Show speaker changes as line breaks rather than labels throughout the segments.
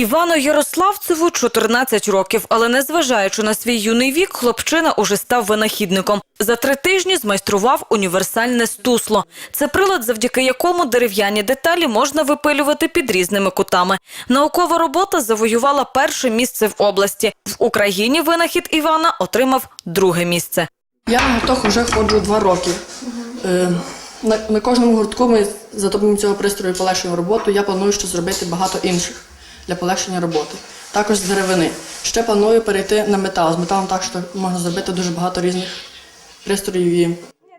Івану Ярославцеву 14 років, але незважаючи на свій юний вік, хлопчина уже став винахідником. За три тижні змайстрував універсальне стусло. Це прилад, завдяки якому дерев'яні деталі можна випилювати під різними кутами. Наукова робота завоювала перше місце в області. В Україні винахід Івана отримав друге місце.
Я на гурток вже ходжу два роки. Е, На, кожному гуртку ми за допомогою цього пристрою полегшуємо роботу. Я планую ще зробити багато інших для полегшення роботи. Також з деревини. Ще планую перейти на метал. З металом також можна зробити дуже багато різних пристроїв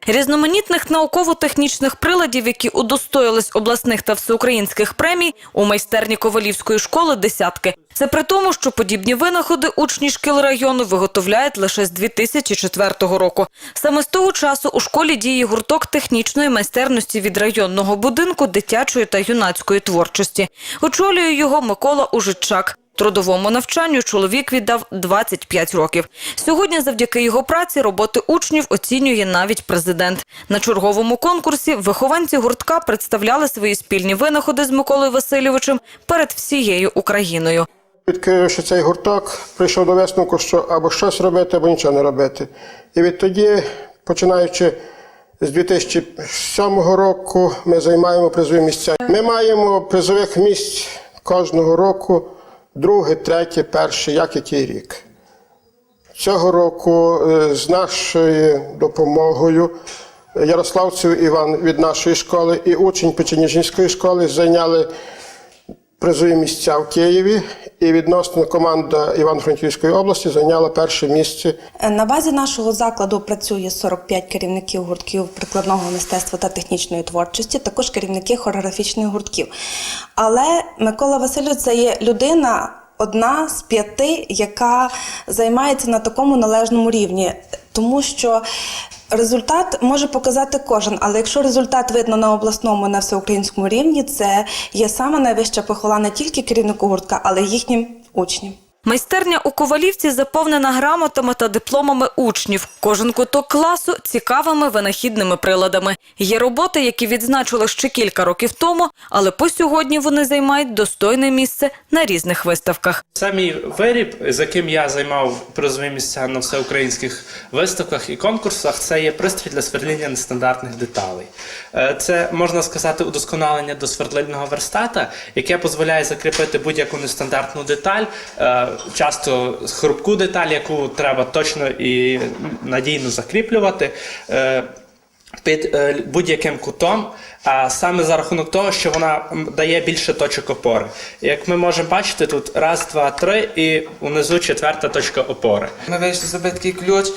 Різноманітних науково-технічних приладів, які удостоїлись обласних та всеукраїнських премій, у майстерні Ковалівської школи десятки. Це при тому, що подібні винаходи учні шкіл району виготовляють лише з 2004 року. Саме з того часу у школі діє гурток технічної майстерності від районного будинку дитячої та юнацької творчості. Очолює його Микола Ужичак. Трудовому навчанню чоловік віддав 25 років. Сьогодні завдяки його праці роботи учнів оцінює навіть президент. На черговому конкурсі вихованці гуртка представляли свої спільні винаходи з Миколою Васильовичем перед всією Україною.
Відкривши цей гурток, прийшов до висновку, що або щось робити, або нічого не робити. І відтоді, починаючи з 2007 року, ми займаємо призові місця. Ми маємо призових місць кожного року, друге, третє, перше, як який рік. Цього року е, з нашою допомогою Ярославців Іван від нашої школи і учень Печеніжинської школи зайняли призові місця в Києві, і відносно команда Івано-Франківської області зайняла перше місце.
На базі нашого закладу працює 45 керівників гуртків прикладного мистецтва та технічної творчості, також керівники хореографічних гуртків. Але Микола Васильович це є людина. Одна з п'яти, яка займається на такому належному рівні, тому що результат може показати кожен, але якщо результат видно на обласному, на всеукраїнському рівні, це є саме найвища похвала не тільки керівнику гуртка, але й їхнім учням.
Майстерня у Ковалівці заповнена грамотами та дипломами учнів. Кожен куток класу цікавими винахідними приладами. Є роботи, які відзначили ще кілька років тому, але по сьогодні вони займають достойне місце на різних виставках.
Це виріб, з яким я займав призові місця на всеукраїнських виставках і конкурсах. Це є пристрій для свердління нестандартних деталей. Е, Це можна сказати удосконалення до свердлильного верстата, яке дозволяє закріпити будь-яку нестандартну деталь, е, часто хрупку деталь, яку треба точно і надійно закріплювати. е, під е, будь-яким кутом, а саме за рахунок того, що вона дає більше точок опори. Як ми можемо бачити, тут раз, два, три, і унизу четверта точка опори.
Ми вийшли зробити такий ключ,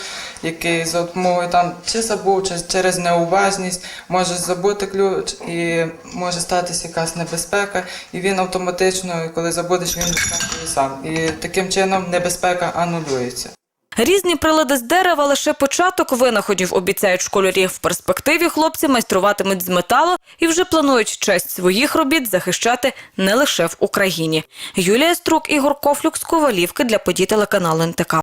який за допомогою там чи забув, чи через неуважність може забути ключ і може статися якась небезпека, і він автоматично, коли забудеш, він вискакує сам. І таким чином небезпека анулюється.
Різні прилади з дерева лише початок винаходів, обіцяють школярі. В перспективі хлопці майструватимуть з металу і вже планують честь своїх робіт захищати не лише в Україні. Юлія Струк, Ігор Кофлюк з Ковалівки для подій телеканалу НТК.